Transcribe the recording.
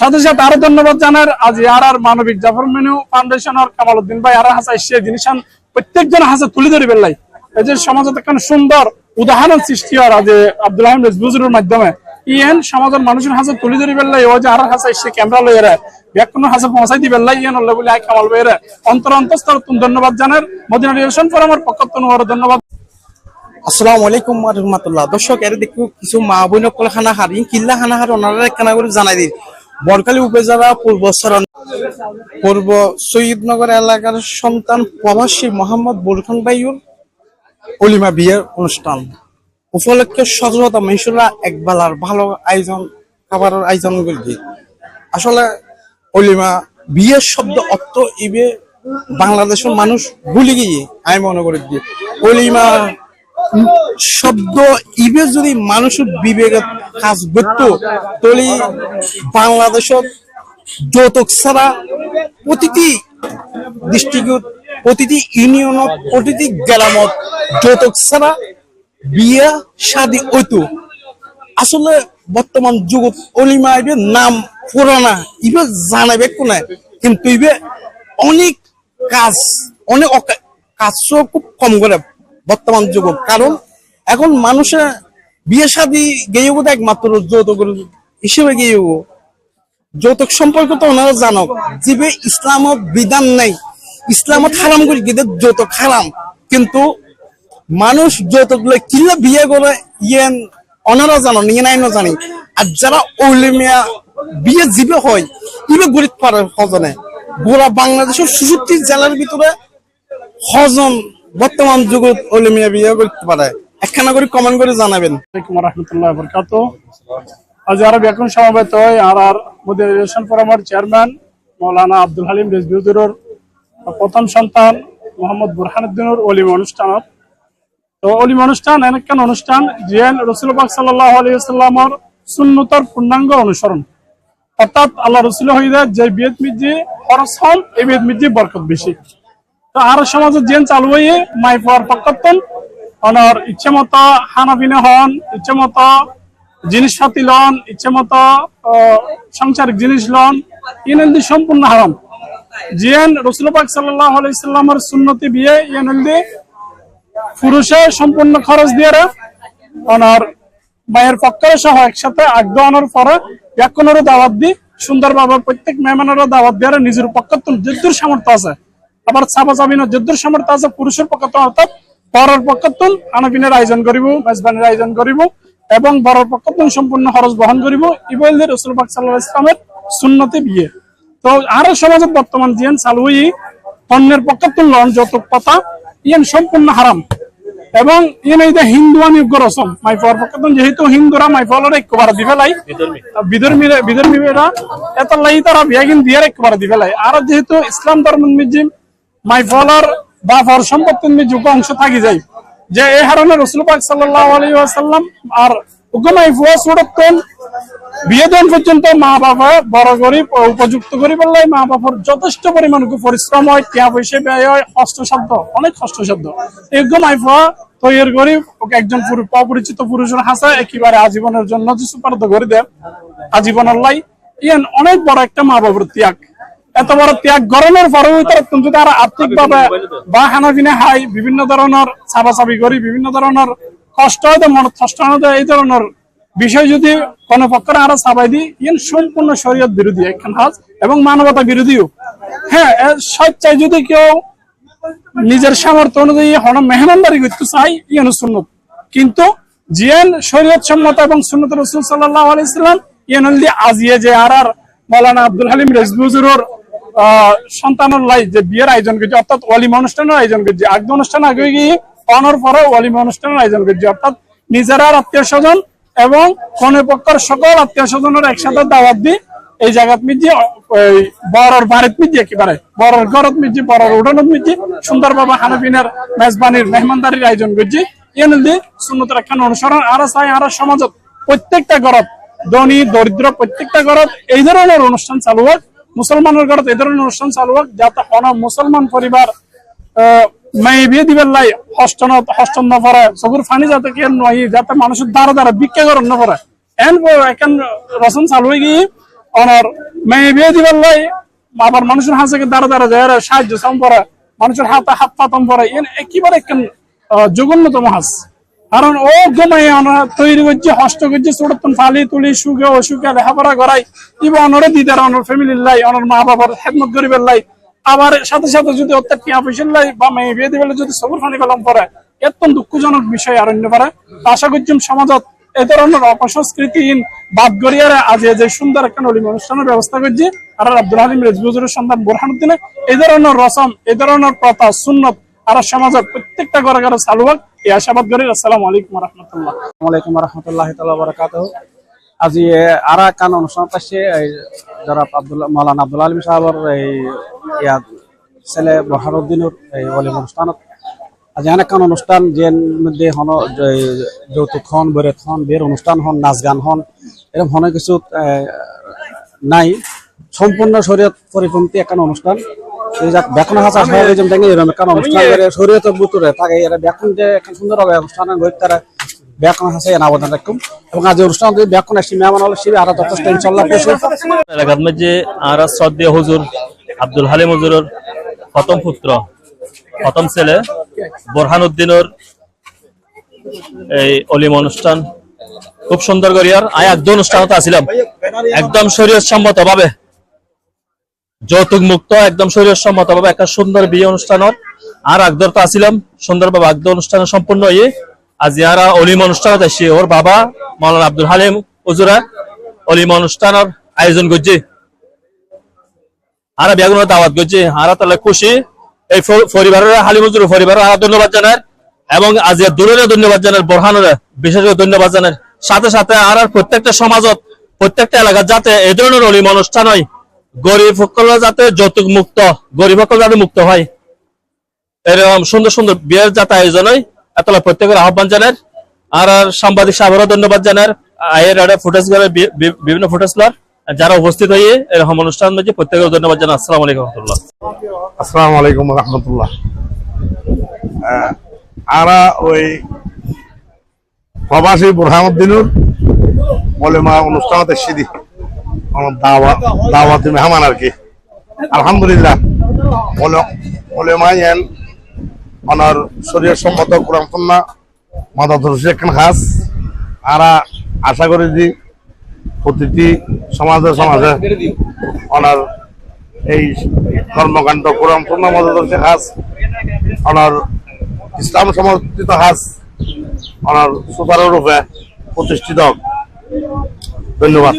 সাথে সাথে আরও ধন্যবাদ জানার আজ আর আর মানবিক জাফর ফাউন্ডেশন আর কামাল উদ্দিন ভাই আর হাসা এসে জিনিস প্রত্যেকজন হাসে তুলে ধরি বেলাই এই যে সমাজত একখান সুন্দর উদাহরণ সৃষ্টি হয় আজ আব্দুল হামিদ বুজুরের মাধ্যমে। ইয়েন সমাজের মানুষের হাসে তুলে ধরি বেলাই ও যে আর হাসা এসে ক্যামেরা লই এরা ব্যাকুন হাসে পৌঁছাই দি বেলাই ইয়েন হল্লে বলে আই কামাল ভাই এরা অন্তর অন্তস্তর ধন্যবাদ জানার। মদিনা রিলেশন ফোরামের পক্ষ থেকে ধন্যবাদ। আসসালামু আলাইকুম রহমতুল্লাহ। দর্শক, এর দেখো কিছু মা বোন কল খানা হারি কিল্লা খানা হার ওনারা খানা করে জানাই দিন। বরকালী উপজেলা পূর্ব সরণ, পূর্ব সৈয়দনগর এলাকার সন্তান প্রবাসী মোহাম্মদ বুরখান ভাইয়ুর অলিমা বিয়ের অনুষ্ঠান। উপলক্ষে শত মানুষরা একবেলার ভালো আয়োজন, খাবারের আয়োজন করে দিয়ে আসলে অলিমা বিয়ের শব্দ অর্থ ইবে বাংলাদেশের মানুষ ভুলে গিয়ে, আমি মনে করি অলিমা শব্দ ইবে যদি মানুষের বিবেকের কাজ করত, তাহলে বাংলাদেশত যৌতুক ছাড়া প্রতিটি ডিস্ট্রিক্ট প্রতিটি ইউনিয়নত প্রতিটি গ্রামত যৌতুক ছাড়া বিয়া, শাদি হইতো। আসলে বর্তমান যুগত অলিমা ইবে নাম পুরানা, ইবে জানাবে কোনে? কিন্তু ইবে অনেক কাজ অনেক কাজ খুব কম করে বর্তমান যুগত কারণ এখন মানুষে বিয়ে শাদি গেয়ে বোধ একমাত্র যৌতুক হিসেবে গিয়ে যৌতুক সম্পর্ক তো ওনারা জানক যে ইসলামত বিধান নেই। ইসলামত হারাম করে গিয়ে যৌতুক হারাম। কিন্তু মানুষ যৌতুক লয় কিল্লা বিয়ে করে ইয়ে ওনারা জানো, নিয়ে নাই জানি। আর যারা ওলিমিয়া বিয়ে জীবে হয়, ইবে গরিব পারে হজনে। গোড়া বাংলাদেশের সুষট্টি জেলার ভিতরে হজন বর্তমান যুগত ওলিমিয়া বিয়ে করতে পারে। একখানা করে কমেন্ট করে জানাবেন। আজ এখন হয়। আর আর মোদী ফোরামের চেয়ারম্যান মৌলানা আব্দুল হালিম রেজবিউদ্দুরের প্রথম সন্তান মোহাম্মদ বুরহানুদ্দিনের অলিম অনুষ্ঠানত। তো অলিম অনুষ্ঠান এনেকান অনুষ্ঠান জিয়ান রসুলবাক সাল্লাহ আলিয়াল্লামর সুন্নতর পূর্ণাঙ্গ অনুসরণ। অর্থাৎ আল্লাহ রসুল হইদা যে বিয়েত মিজি খরচ হন এই বিয়েত মিজি বরকত বেশি। তো আর সমাজে জেন চালু হয়ে মাই পাওয়ার পক্ষতন অনর ইচ্ছে মতো হানাফিনে হন, ইচ্ছে মতো জিনিসপাতি লন, ইচ্ছে মতো সাংসারিক জিনিস লন ইনলদি সম্পূর্ণ হারাম। জিয়ান রসুলবাক সাল্লাহ আলাইসাল্লামের সুন্নতি বিয়ে ইনলদি পুরুষে সম্পূর্ণ খরচ দিয়ে ওনার মায়ের পক্ষের সহ একসাথে আগ্রহ আনার পরে ব্যাকুণেরও দাওয়াত দি, সুন্দরভাবে প্রত্যেক মেহমানেরও দাওয়াত দিয়ে নিজের পক্ষত্ব যদ্দুর সামর্থ্য আছে। আবার চাপা চাবিনের যদ্দুর সামর্থ্য আছে পুরুষের পক্ষত্ব অর্থাৎ বড়র পক্ষত্ব আনাপিনের আয়োজন করিব মেজবানের আয়োজন করিব এবং বড়র পক্ষত্ব সম্পূর্ণ খরচ বহন করিব। ইবইল রসুল পাক সাল্লাহ ইসলামের সুন্নতি বিয়ে। তো আরও সমাজত বর্তমান জিয়ান চালুই অন্যের পক্ষত্ব লন যৌতুক কথা ইয়ান সম্পূর্ণ হারাম। এবং ইন এই যে হিন্দুয়ানি রসম মাইফর পক্ষতন যেহেতু হিন্দুরা মাইফলের একবার দিবেলাই বিধর্মী। বিধর্মীরা এত লাই তারা বিয়াগিন দিয়ার একবার দিবেলাই আর যেহেতু ইসলাম ধর্ম মিজিম মাইফলের বা ফর সম্পত্তির মিজুক অংশ থাকি যায় যে এই হারণে রসুল পাক আর ফুয়া বিয়ে পর্যন্ত মা বাবা বড় উপযুক্ত করি মা বাবার যথেষ্ট পরিমাণ পরিশ্রম হয় পয়সা ব্যয় হয় অনেক হস্তশব্দ এরকম আইফা তৈরি করি ওকে একজন পুরু- অপরিচিত পুরুষের হাসা একেবারে আজীবনের জন্য যে সুপারদ করে দেয়, আজীবনের লাই, ইয়ান অনেক বড় একটা মা বাবার ত্যাগ। এত বড় ত্যাগ গরমের পরেও কিন্তু তারা আর্থিক ভাবে বা খানা পিনা খাই বিভিন্ন ধরনের চাপাচাপি করি বিভিন্ন ধরনের কষ্ট হয়তো মনে কষ্ট এই ধরনের বিষয় যদি কোন পক্ষের আরও চাপাই দিই ইন সম্পূর্ণ শরীয়ত বিরোধী একখান হাজ এবং মানবতা বিরোধীও। হ্যাঁ স্বেচ্ছায় যদি কেউ নিজের সামর্থ্য অনুযায়ী হন মেহমানদারি করতে চাই ইয়ান সুন্নত। কিন্তু জিয়ান শরীয়ত সম্মত এবং সুন্নত রসুল সাল্লাহ আলাইসাল্লাম ইয়ান আজিয়ে যে আর আর মৌলানা আব্দুল হালিম রেজবুজুরর সন্তানের লাই যে বিয়ের আয়োজন করছে, অর্থাৎ ওয়ালিম অনুষ্ঠানের আয়োজন করছে। আগ্ন অনুষ্ঠান আগে গিয়ে অনর পরে ওয়ালিম অনুষ্ঠানের আয়োজন করছে। অর্থাৎ নিজেরা আত্মীয় স্বজন এবং কোন পক্ষের সকল আত্মীয় স্বজনের একসাথে দাওয়াত দিয়ে এই জায়গাত মিজি ওই বড়র বাড়িত মিজি একেবারে। বড়র ঘরত মিজি বড়র উঠানত মিজি সুন্দরভাবে হানাপিনের মেজবানির মেহমানদারির আয়োজন করছি। এনে দিয়ে সুন্নতের একখান অনুসরণ আর চাই আর সমাজত। প্রত্যেকটা ঘরত ধনী, দরিদ্র, প্রত্যেকটা ঘরত এই ধরনের অনুষ্ঠান চালু হোক মুসলমানের ঘরত এই ধরনের অনুষ্ঠান চালু হোক, যাতে কোন মুসলমান পরিবার মেয়ে বিয়ে দিবেন লাই চকুর ফানি যাতে কে নয় যাতে মানুষের দ্বারা দ্বারা ভিক্ষা করেন না এন এখন রসম চালু হয়ে গিয়ে অনার মেয়ে বিয়ে দিবার লাই, আবার মানুষের হাসে দ্বারা দ্বারা যায় সাহায্য সম্পরা মানুষের হাতে হাত পাতম পরে একেবারে জঘন্যতম হাস। কারণ ও গমাই তৈরি করছে, হস্ত করছে ছোটতন ফালি, তুলি, সুখে, অসুখে, লেখাপড়া করাই। ইবা অনরে দিদার, অনর ফ্যামিলির লাই, অনর মা বাবার হেদমত গরিবের লাই। আবার সাথে সাথে যদি অত্যার টিয়া পয়সার লাই বা মেয়ে বিয়ে দিবে, যদি সবর ফানি কলম পরে এত দুঃখজনক বিষয় আর অন্য পারে আশা করছি সমাজত এই ধরনের অপসংস্কৃতিহীন বাদ গড়িয়ারে আজ যে সুন্দর একটা নলিম অনুষ্ঠানের ব্যবস্থা করছি। আর আব্দুল হালিম রেজবুজুরের সন্তান বোরহানুদ্দিনে, এই ধরনের রসম, এই ধরনের প্রথা, সুন্নত আর সমাজের প্রত্যেকটা ঘরে ঘরে চালু হোক এই আশাবাদ করি, আসসালামু আলাইকুম রহমতুল্লাহ। আসসালামাইকুম রহমতুল্লাহ আজি আর কান অনুষ্ঠান এই যারা আব্দুল্লাহ মালান আব্দুল আলম এই ইয়াত ছেলে বহারুদ্দিনের এই অলিম অনুষ্ঠানত। আজি এনে অনুষ্ঠান যে মধ্যে হন যৌতুক হন বরেত হন, বিয়ের অনুষ্ঠান হন, নাচ গান হন, এরকম হন কিছু নাই। সম্পূর্ণ শরীয়ত পরিপন্থী একখান অনুষ্ঠান। এই যাক ব্যাকুন হাসা সবাই যেমন দেখি এরকম একখান অনুষ্ঠান করে শরীয়তের বুতুরে থাকে এরা ব্যাকুন যে একখান সুন্দর হবে অনুষ্ঠান তারা হাসে এবং আজ অনুষ্ঠান মেহমান হলে আরও যথেষ্ট ইনশাল্লাহ খুশি এলাকার মধ্যে আর শ্রদ্ধেয় হুজুর আব্দুল হালিম হুজুরের প্রথম পুত্র প্রথম ছেলে বোরহান উদ্দিনের এই অলিম অনুষ্ঠান খুব সুন্দর করিয়ার। আয় একদম অনুষ্ঠানত আছিলাম একদম শরীর সম্মত ভাবে যৌতুক মুক্ত, একদম শরীর সম্মত ভাবে একটা সুন্দর বিয়ে অনুষ্ঠানত আর আগদরতা আছিলাম, সুন্দরভাবে আগদ অনুষ্ঠান সম্পূর্ণ হয়ে আজ ইয়ারা অলিম অনুষ্ঠানত আসছি ওর বাবা মৌলানা আব্দুল হালিম হুজুরা অলিম অনুষ্ঠানের আয়োজন করছে। আর বেগুনের দাওয়াত করছে। আর তাহলে খুশি এই পরিবারের হালিমুজুর পরিবারের আর ধন্যবাদ জানার এবং আজ দূরের ধন্যবাদ জানার বোরহানের বিশেষ করে ধন্যবাদ জানার সাথে সাথে আর প্রত্যেকটা সমাজত, প্রত্যেকটা এলাকার যাতে এই ধরনের অলিম অনুষ্ঠান হয় গরিব সকল যাতে যৌতুক মুক্ত, গরিব সকল যাতে মুক্ত হয়। এরকম সুন্দর সুন্দর বিয়ের যাতে আয়োজন হয় এতলা প্রত্যেকের আহ্বান জানার। আর সাংবাদিক সাহেবেরও ধন্যবাদ জানার। আয়ের আরে ফুটেজ করে বিভিন্ন ফুটেজ যারা উপস্থিত হয়ে এরকম অনুষ্ঠান মধ্যে প্রত্যেকের ধন্যবাদ জানাই। আসসালাম আলাইকুম রহমতুল্লাহ। আসসালামু আলাইকুম রহমতুল্লাহ। আরা ওই প্রবাসী বুরহানুদ্দিনুর বলে মা অনুষ্ঠানত এসেছি আমার দাওয়া দাওয়াতি মেহমান আর কি। আলহামদুলিল্লাহ। এন অনার শরীর সম্মত কোরআন কন্যা মাদা ধরছে একখান খাস। আরা আশা করি যে প্রতিটি সমাজে সমাজে অনার এই কর্মকাণ্ড কোরআন পূর্ণ মদত হাজ ওনার ইসলাম সমর্থিত হাজ ওনার সুপার রূপে প্রতিষ্ঠিত ধন্যবাদ।